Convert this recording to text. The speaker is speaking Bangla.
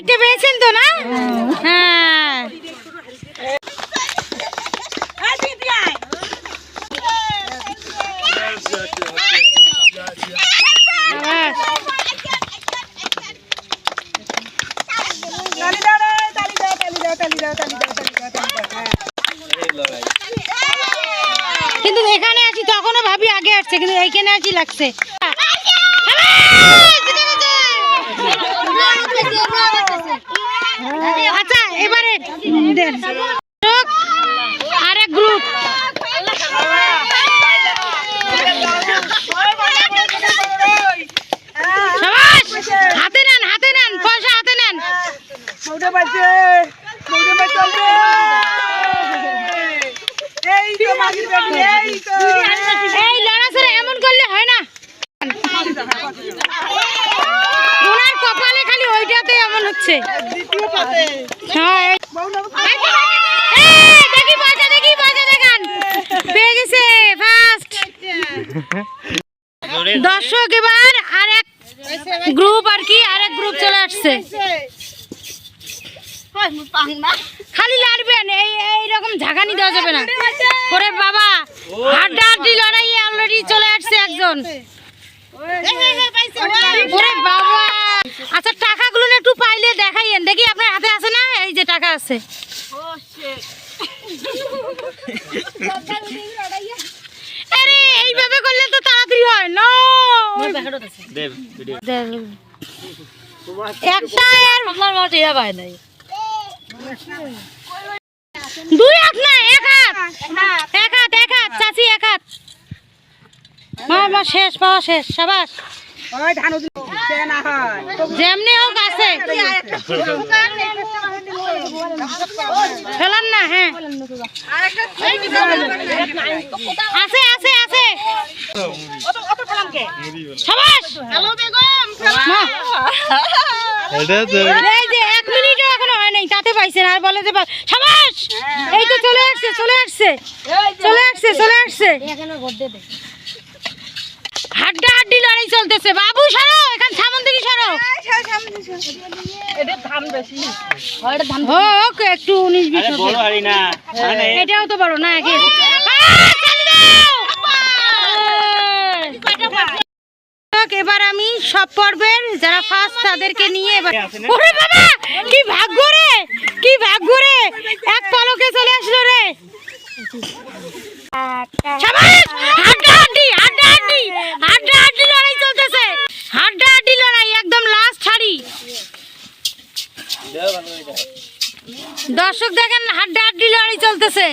চারটে পেয়েছেন তো না? হ্যাঁ। কিন্তু এখানে আছি তখনও ভাবি আগে আসছে, কিন্তু এইখানে আছি লাগছে। আচ্ছা এবারে আর আরেক গ্রুপ সবাস হাতে নেন হাতে নেন পয়সা হাতে নেন এই লড়াচড়া এমন করলে হয় না ওনার কপালে খালি ওইটাতে এমন হ্যাঁ এই- এই, দেখি পয়সা দেখি পয়সা দেখান পেয়ে গেছে ফার্স্ট দর্শক এবার আর এক গ্রুপ আর কি আর এক গ্রুপ চলে আসছে খালি লাড়বেন এই এইরকম ঝাঁকানি দেওয়া যাবে না ওরে বাবা হাড্ডাহাড্ডি লড়াই অলরেডি চলে আসছে একজন ওরে বাবা আচ্ছা টাকাগুলো না একটু পাইলে দেখাইয়েন দেখি আপনার হাতে আছে না এই যে টাকা আছে। আরে এইভাবে করলে তো তাড়াতাড়ি হয়। না দেব ভিডিও একটা আর আপনার মতো ইয়া পায় নাই। দুই হাত না এক হাত। এক হাত এক হাত চাচি এক হাত। মা মা শেষ পাওয়া শেষ সাবাস। যেমনি হোক আছে। ফেলান না হ্যাঁ। আছে আছে আছে সাবাস! মা, এই যে এক মিনিটও এখনও হয় নাই তাতে পাইছেন আর বলে যে সাবাস! এই তো চলে আসছে চলে আসছে। চলে আসছে চলে আসছে। হাড্ডা হাড্ডি লড়াই চলতেছে। বাবু সরো এখান সরো। হোক একটু উনিশ বিশ আরে বড় হাড়ি না মানে এটাও তো বড় না একই এবার আমি সব পর্বের যারা ফার্স্ট তাদেরকে নিয়ে এবার ওরে বাবা কি ভাগ্য রে! কি ভাগ্য রে! এক পলকে চলে আসলো রে! লড়াই দর্শক দেখেন হাড্ডা হাড্ডি লড়াই চলতেছে।